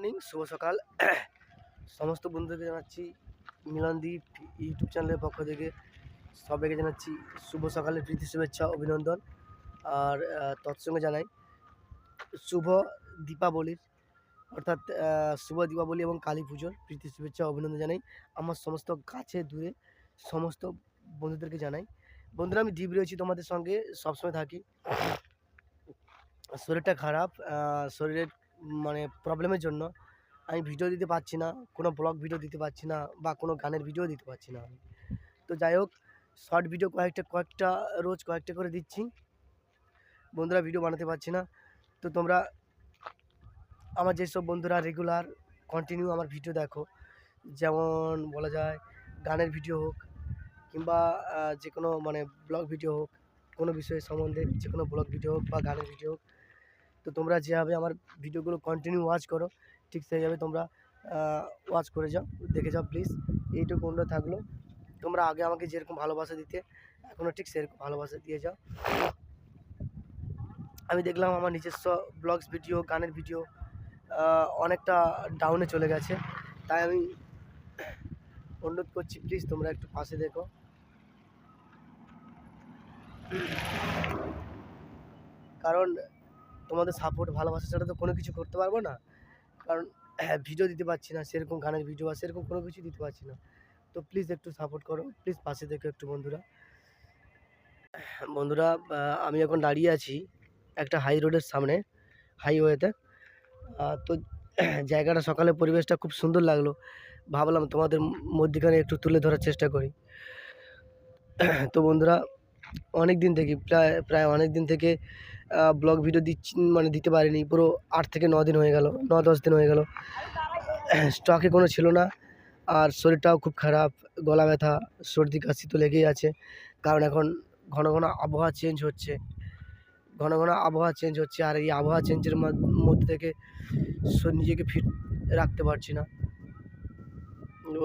Morning শুভ সকাল। সমস্ত বন্ধুদেরকে জানাচ্ছি মিলনদীপ ইউটিউব চ্যানেলের পক্ষ থেকে সবাইকে জানাচ্ছি শুভ সকালের প্রীতি, শুভেচ্ছা, অভিনন্দন। আর তৎসঙ্গে জানাই, শুভ দীপাবলির, অর্থাৎ শুভ দীপাবলি এবং কালী পুজোর প্রীতি, শুভেচ্ছা, অভিনন্দন জানাই। আমার সমস্ত কাছে দূরে সমস্ত বন্ধুদেরকে জানাই। বন্ধুরা, আমি দীপ রয়েছি তোমাদের সঙ্গে, সবসময় থাকি। শরীরটা খারাপ শরীরের মানে প্রবলেমের জন্য আমি ভিডিও দিতে পারছি না, কোনো ব্লগ ভিডিও দিতে পারছি না বা কোনো গানের ভিডিও দিতে পারছি না। তো যাই হোক শর্ট ভিডিও কয়েকটা কয়েকটা রোজ কয়েকটা করে দিচ্ছি। বন্ধুরা ভিডিও বানাতে পারছি না। তো তোমরা আমার যেসব বন্ধুরা রেগুলার কন্টিনিউ আমার ভিডিও দেখো, যেমন বলা যায় গানের ভিডিও হোক কিংবা যে কোনো মানে ব্লগ ভিডিও হোক, কোনো বিষয়ের সম্বন্ধে যে কোনো ব্লগ ভিডিও হোক বা গানের ভিডিও হোক তো তোমরা যেভাবে আমার ভিডিওগুলো কন্টিনিউ ওয়াচ করো, ঠিক সেইভাবে তোমরা ওয়াচ করে যাও, দেখে যাও প্লিজ এইটুকু অনুরোধ থাকল। তোমরা আগে আমাকে যেরকম ভালোবাসা দিতে এখনও ঠিক সেরকম ভালোবাসা দিয়ে যাও। আমি দেখলাম আমার নিজস্ব ব্লগস ভিডিও গানের ভিডিও অনেকটা ডাউনে চলে গেছে। তাই আমি অনুরোধ করছি প্লিজ তোমরা একটু পাশে দেখো। কারণ তোমাদের সাপোর্ট ভালোবাসা ছাড়া তো কোনো কিছু করতে পারব না। কারণ হ্যাঁ ভিডিও দিতে পারছি না, সেরকম গানের ভিডিও বা সেরকম কোনো কিছু দিতে পারছি না। তো প্লিজ একটু সাপোর্ট করো প্লিজ পাশে দেখো একটু বন্ধুরা। বন্ধুরা আমি এখন দাঁড়িয়ে আছি একটা হাই রোডের সামনে হাইওয়েতে তো। জায়গাটা সকালে পরিবেশটা খুব সুন্দর লাগল। ভাবলাম তোমাদের মধ্যখানে একটু তুলে ধরার চেষ্টা করি। তো বন্ধুরা অনেক দিন থেকে, প্রায় প্রায় অনেক দিন থেকে ব্লগ ভিডিও দিচ্ছি মানে দিতে পারিনি। পুরো আট থেকে ন দিন হয়ে গেল, ন দশ দিন হয়ে গেল। স্টকে কোনো ছিল না। আর শরীরটাও খুব খারাপ, গলা ব্যথা, সর্দি কাশি তো লেগেই আছে। কারণ এখন ঘন ঘন আবহাওয়া চেঞ্জ হচ্ছে। ঘন ঘন আবহাওয়া চেঞ্জ হচ্ছে। আর এই আবহাওয়া চেঞ্জের মধ্যে থেকে নিজেকে ফিট রাখতে পারছি না।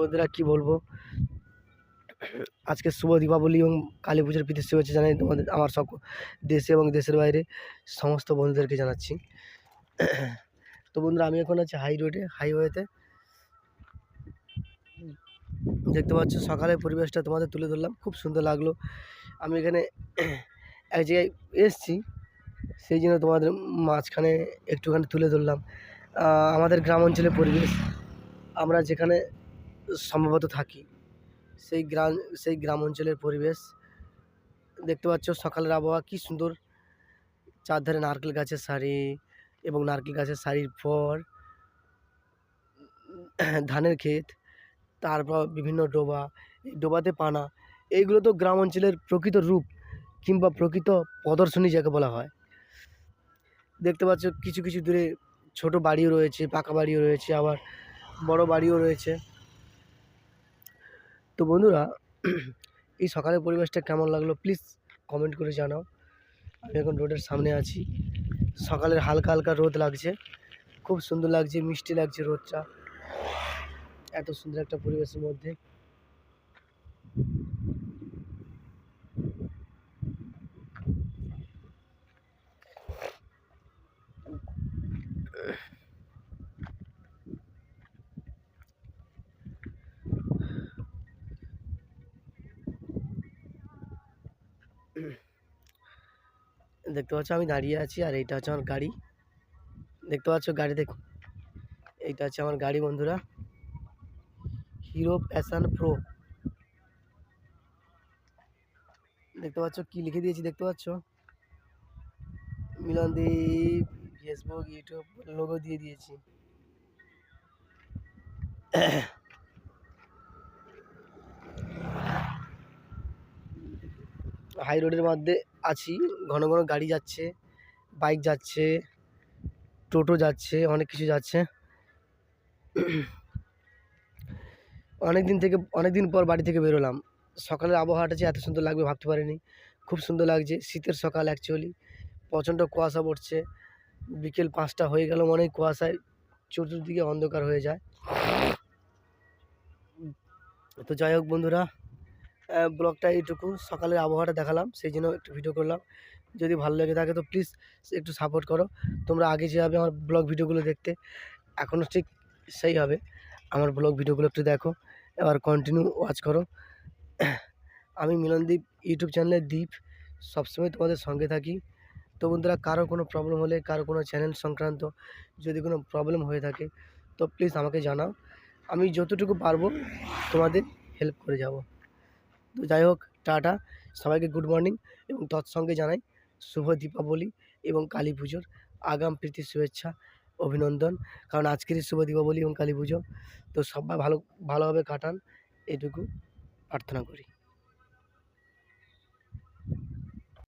ওদেরা কী বলব? আজকে শুভ দীপাবলি এবং কালী পুজোর প্রীতি শুভেচ্ছা জানাই তোমাদের, আমার সব দেশে এবং দেশের বাইরে সমস্ত বন্ধুদেরকে জানাচ্ছি। তো বন্ধুরা, আমি এখন আছি হাই রোডে, হাইওয়েতে। দেখতে পাচ্ছ সকালের পরিবেশটা তোমাদের তুলে ধরলাম, খুব সুন্দর লাগল। আমি এখানে এক জায়গায় এসেছি, সেই জন্য তোমাদের মাঝখানে একটুখানি তুলে ধরলাম। আমাদের গ্রাম অঞ্চলের পরিবেশ, আমরা যেখানে সম্ভবত থাকি। সেই গ্রাম সেই গ্রাম অঞ্চলের পরিবেশ। দেখতে পাচ্ছ সকালের আবহাওয়া, কী সুন্দর। চারধারে নারকেল গাছের সারি এবং নারকেল গাছের সারির পর ধানের ক্ষেত, তারপর বিভিন্ন ডোবা ডোবাতে পানা। এইগুলো তো গ্রাম অঞ্চলের প্রকৃত রূপ কিংবা প্রকৃত প্রদর্শনী যাকে বলা হয়। দেখতে পাচ্ছ কিছু কিছু দূরে ছোট বাড়িও রয়েছে, পাকা বাড়িও রয়েছে, আবার বড় বাড়িও রয়েছে। তো বন্ধুরা, এই সকালের পরিবেশটা কেমন লাগল? প্লিজ কমেন্ট করে জানাও। আমি এখন রোডের সামনে আছি। সকালের হালকা হালকা রোদ লাগছে। খুব সুন্দর লাগছে, মিষ্টি লাগছে রোদটা। এত সুন্দর একটা পরিবেশের মধ্যে। দেখতে পাচ্ছ আমি দাঁড়িয়ে আছি আর এইটা হচ্ছে আমার গাড়ি। দেখতে পাচ্ছ গাড়ি দেখো। এইটা হচ্ছে আমার গাড়ি বন্ধুরা। Hero Passion Pro. দেখতে পাচ্ছ কি লিখে দিয়েছি দেখতে পাচ্ছ? মিলনদীপ ফেসবুক, ইউটিউব লোগো দিয়ে দিয়েছি। হাই রোডের মধ্যে আছি। ঘন ঘন গাড়ি যাচ্ছে, বাইক যাচ্ছে, টোটো যাচ্ছে, অনেক কিছু যাচ্ছে। অনেক দিন থেকে, অনেক দিন পর বাড়ি থেকে বেরোলাম। সকালের আবহাওয়াটা যে এত সুন্দর লাগবে ভাবতে পারিনি। খুব সুন্দর লাগছে, শীতের সকাল অ্যাকচুয়ালি প্রচণ্ড কুয়াশা পড়ছে। বিকেল পাঁচটা হয়ে গেল হয় কুয়াশায়। চতুর্দিকে অন্ধকার হয়ে যায়। তো যাই হোক বন্ধুরা ব্লগটা এইটুকু। সকালের আবহাওয়াটা দেখালাম, সেই জন্য একটু ভিডিও করলাম। যদি ভালো লেগে থাকে তো প্লিজ একটু সাপোর্ট করো। তোমরা আগে যেভাবে আমার ব্লগ ভিডিওগুলো দেখতে এখনও ঠিক সেই হবে। আমার ব্লগ ভিডিওগুলো একটু দেখো, এবার কন্টিনিউ ওয়াচ করো। আমি মিলনদীপ ইউটিউব চ্যানেলের দ্বীপ সবসময় তোমাদের সঙ্গে থাকি। তো বন্ধুরা, কারও কোনো প্রবলেম হলে, কারও কোনো চ্যানেল সংক্রান্ত যদি কোনো প্রবলেম হয়ে থাকে, তো প্লিজ আমাকে জানাও। আমি যতটুকু পারব তোমাদের হেল্প করে যাব। তো যাই হোক, টাটা। সবাইকে গুড মর্নিং এবং তৎসঙ্গে জানাই শুভ দীপাবলি এবং কালী পুজোর আগাম প্রীতি শুভেচ্ছা, অভিনন্দন। কারণ আজকেরই শুভ দীপাবলি এবং কালী পুজো, তো সবাই ভালো, ভালোভাবে কাটান, এটুকু প্রার্থনা করি।